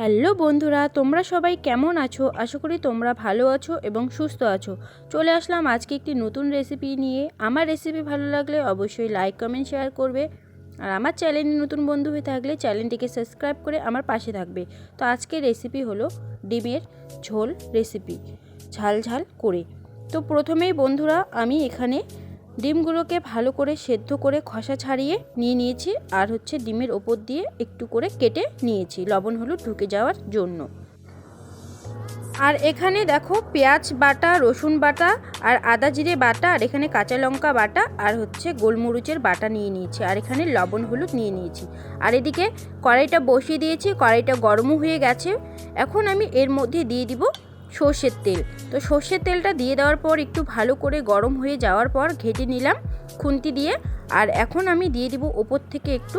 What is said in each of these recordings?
Hello বন্ধুরা, তোমরা সবাই কেমন আছো? আশা করি তোমরা ভালো আছো এবং সুস্থ আছো। চলে আসলাম আজকে একটি নতুন রেসিপি নিয়ে। আমার রেসিপি ভালো লাগলে অবশ্যই লাইক কমেন্ট শেয়ার করবে। আর আমার চ্যানেলে নতুন বন্ধু হয়ে থাকলে চ্যানেলটিকে সাবস্ক্রাইব করে আমার পাশে থাকবে। তো আজকের রেসিপি হলো ডিমের ঝোল রেসিপি ঝাল ঝাল করে। তো প্রথমেই বন্ধুরা, আমি এখানে ডিমগুলোকে ভালো করে সেদ্ধ করে খসা ছাড়িয়ে নিয়ে নিয়েছি আর হচ্ছে ডিমের ওপর দিয়ে একটু করে কেটে নিয়েছি। লবণ, হলুদ ঢুকে যাওয়ার জন্য। আর এখানে দেখো পেঁয়াজ বাটা, রসুন বাটা আর আদা জিরে বাটা আর এখানে কাঁচা লঙ্কা বাটা আর হচ্ছে গোলমরিচের বাটা নিয়ে নিয়েছি আর এখানে লবণ, হলুদ নিয়ে নিয়েছি। আর এদিকে কড়াইটা বসিয়ে দিয়েছি, কড়াইটা গরমও হয়ে গেছে। এখন আমি এর মধ্যে দিয়ে দিব সর্ষের তেল। তো সর্ষের তেলটা দিয়ে দেওয়ার পর একটু ভালো করে গরম হয়ে যাওয়ার পর ঘেটে নিলাম খুন্তি দিয়ে। আর এখন আমি দিয়ে দিব ওপর থেকে একটু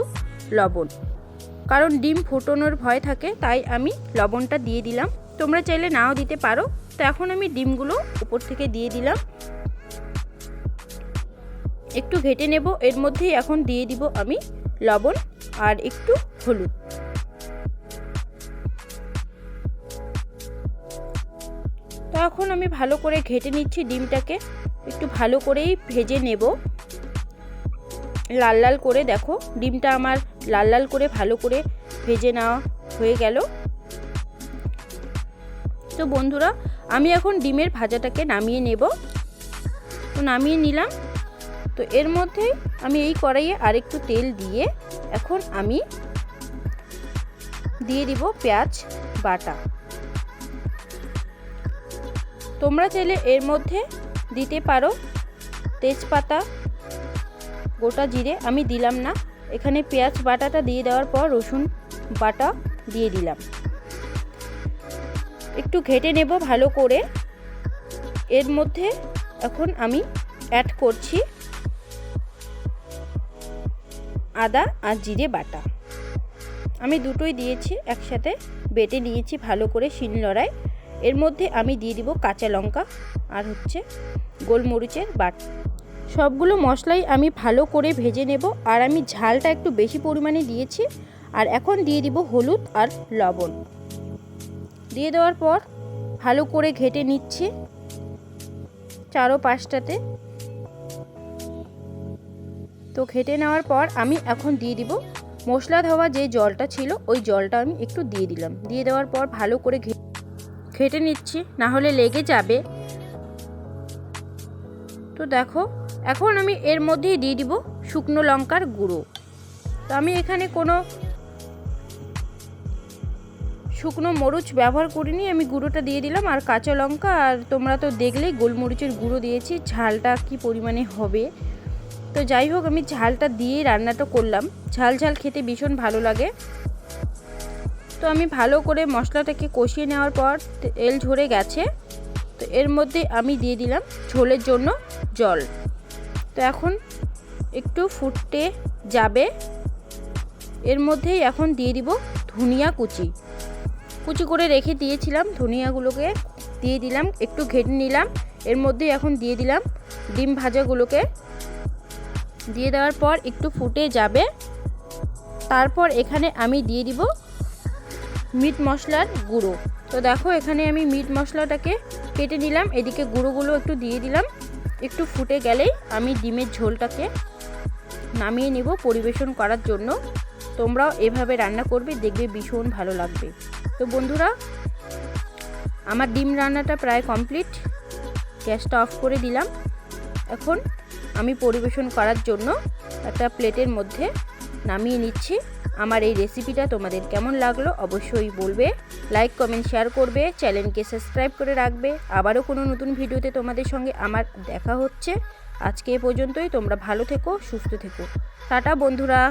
লবণ। কারণ ডিম ফোটানোর ভয় থাকে, তাই আমি লবণটা দিয়ে দিলাম। তোমরা চাইলে নাও দিতে পারো। তো এখন আমি ডিমগুলো উপর থেকে দিয়ে দিলাম। একটু ঘেটে নেব, এর মধ্যেই এখন দিয়ে দিব আমি লবণ আর একটু হলুদ। তো এখন আমি ভালো করে ঘেটে নিচ্ছি ডিমটাকে। একটু ভালো করেই ভেজে নেব। লাল লাল করে দেখো, ডিমটা আমার লাল লাল করে ভালো করে ভেজে নেওয়া হয়ে গেল। তো বন্ধুরা, আমি এখন ডিমের ভাজাটাকে নামিয়ে নেব। তো নামিয়ে নিলাম। তো এর মধ্যে আমি এই কড়াইয়ে আরেকটু তেল দিয়ে এখন আমি দিয়ে দিব পেঁয়াজ বাটা। তোমরা চাইলে এর মধ্যে দিতে পারো তেজপাতা, গোটা জিরে, আমি দিলাম না। এখানে পেঁয়াজ বাটাটা দিয়ে দেওয়ার পর রসুন বাটা দিয়ে দিলাম। একটু ঘেটে নেব ভালো করে। এর মধ্যে এখন আমি অ্যাড করছি আদা আর জিরে বাটা। আমি দুটোই দিয়েছি, একসাথে বেটে নিয়েছি ভালো করে শিলনোড়ায় এর মধ্যে আমি দিয়ে দিব কাঁচা লঙ্কা আর হচ্ছে গোলমরিচের বাট। সবগুলো মশলাই আমি ভালো করে ভেজে নেব আর আমি ঝালটা একটু বেশি পরিমাণে দিয়েছি আর এখন দিয়ে দিব হলুদ আর লবণ। দিয়ে দেওয়ার পর ভালো করে ঘেটে নিচ্ছি চারো পাঁচটাতে তো ঘেটে নেওয়ার পর আমি এখন দিয়ে দিব মশলা ধোয়া যে জলটা ছিল ওই জলটা আমি একটু দিয়ে দিলাম। দিয়ে দেওয়ার পর ভালো করে ঘেটে নিচ্ছি না হলে লেগে যাবে। তো দেখো, এখন আমি এর মধ্যেই দিয়ে দিব শুকনো লঙ্কার গুঁড়ো। তো আমি এখানে কোনো শুকনো মরুচ ব্যবহার করিনি, আমি গুঁড়োটা দিয়ে দিলাম। আর কাঁচা লঙ্কা, আর তোমরা তো দেখলেই গোলমরিচের গুঁড়ো দিয়েছি, ঝালটা কি পরিমাণে হবে। তো যাই হোক, আমি ঝালটা দিয়ে রান্নাটা করলাম। ঝাল ঝাল খেতে ভীষণ ভালো লাগে। তো আমি ভালো করে মশলাটাকে কষিয়ে নেওয়ার পর তেল ঝরে গেছে। তো এর মধ্যে আমি দিয়ে দিলাম ঝোলের জন্য জল। তো এখন একটু ফুটতে যাবে। এর মধ্যেই এখন দিয়ে দিব ধনিয়া কুচি। কুচি করে রেখে দিয়েছিলাম ধনিয়াগুলোকে। দিয়ে দিলাম, একটু ঘেটে নিলাম। এর মধ্যে এখন দিয়ে দিলাম ডিম ভাজাগুলোকে। দিয়ে দেওয়ার পর একটু ফুটে যাবে। তারপর এখানে আমি দিয়ে দিব মিট মশলার গুঁড়ো। তো দেখো, এখানে আমি মিট মশলাটাকে কেটে নিলাম। এদিকে গুঁড়োগুলো একটু দিয়ে দিলাম। একটু ফুটে গেলেই আমি ডিমের ঝোলটাকে নামিয়ে নেব পরিবেশন করার জন্য। তোমরাও এভাবে রান্না করবে, দেখবে ভীষণ ভালো লাগবে। তো বন্ধুরা, আমার ডিম রান্নাটা প্রায় কমপ্লিট। গ্যাসটা অফ করে দিলাম। এখন আমি পরিবেশন করার জন্য একটা প্লেটের মধ্যে নামিয়ে নিচ্ছি। আমার এই রেসিপিটা তোমাদের কেমন লাগল অবশ্যই বলবে। লাইক কমেন্ট শেয়ার করবে চ্যানেলকে সাবস্ক্রাইব করে রাখবে। আবারও কোনো নতুন ভিডিওতে তোমাদের সঙ্গে আমার দেখা হচ্ছে। আজকে এ পর্যন্তই, তোমরা ভালো থেকো, সুস্থ থেকো। টাটা, বন্ধুরা।